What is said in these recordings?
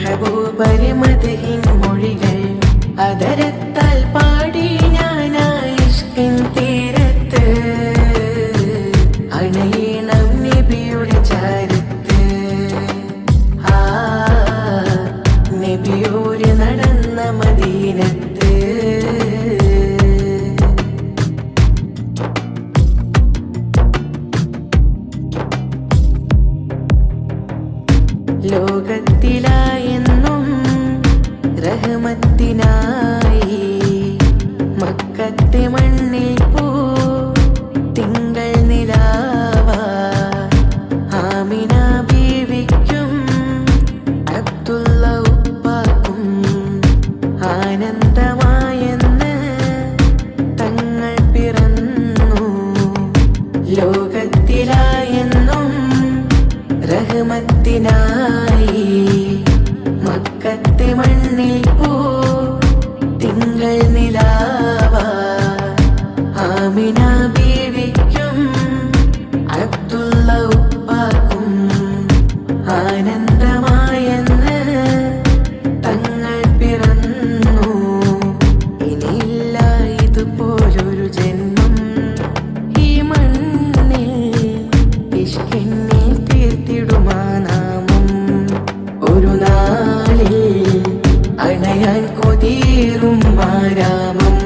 മെഹബൂബര് മധുഹിൻ മൊഴികൾ. അതരത്താൽ ലോകത്തിലായെന്നും റഹ്മത്തിനായി മക്കത്തെ റഹ്മത്തിനായി മക്കത്തെ മണ്ണിൽ പോ തിങ്കൾ നിലാവ. ആമിന ബീവിക്കും അബ്ദുള്ള ഉപ്പാക്കും ആനന്ദമായെന്ന് അണയാൻ കൊതീറും ആരാമം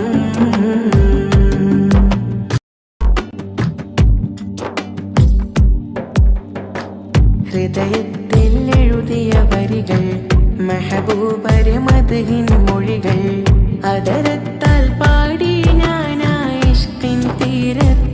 ഹൃദയത്തിൽ എഴുതിയ വരികൾ മെഹബൂബര് മധുഹിൻ മൊഴികൾ അതരത്താൽ പാടി ഞാനായിഷ്കിൻ തീരത്ത്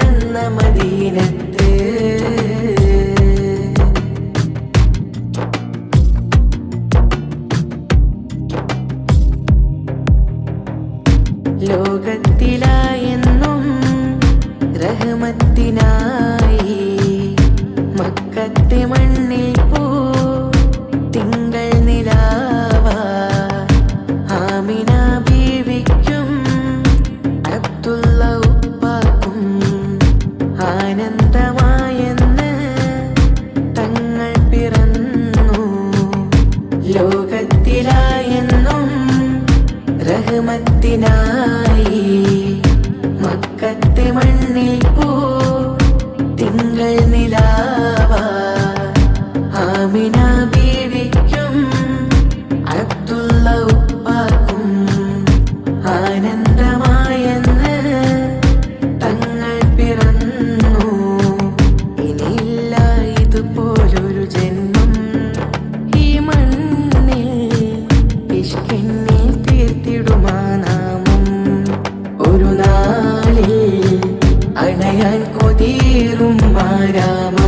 ലോകത്തിലായെന്നും റഹ്മത്തിനായി മക്കത്തെ മണ്ണിൽ പോ റഹ്മത്തിനായി മക്കത്തെ മണ്ണിൽ പോ തിങ്കൾ നിലാവ. ആമിന അണയാൻ കൊതീറും ആരാമം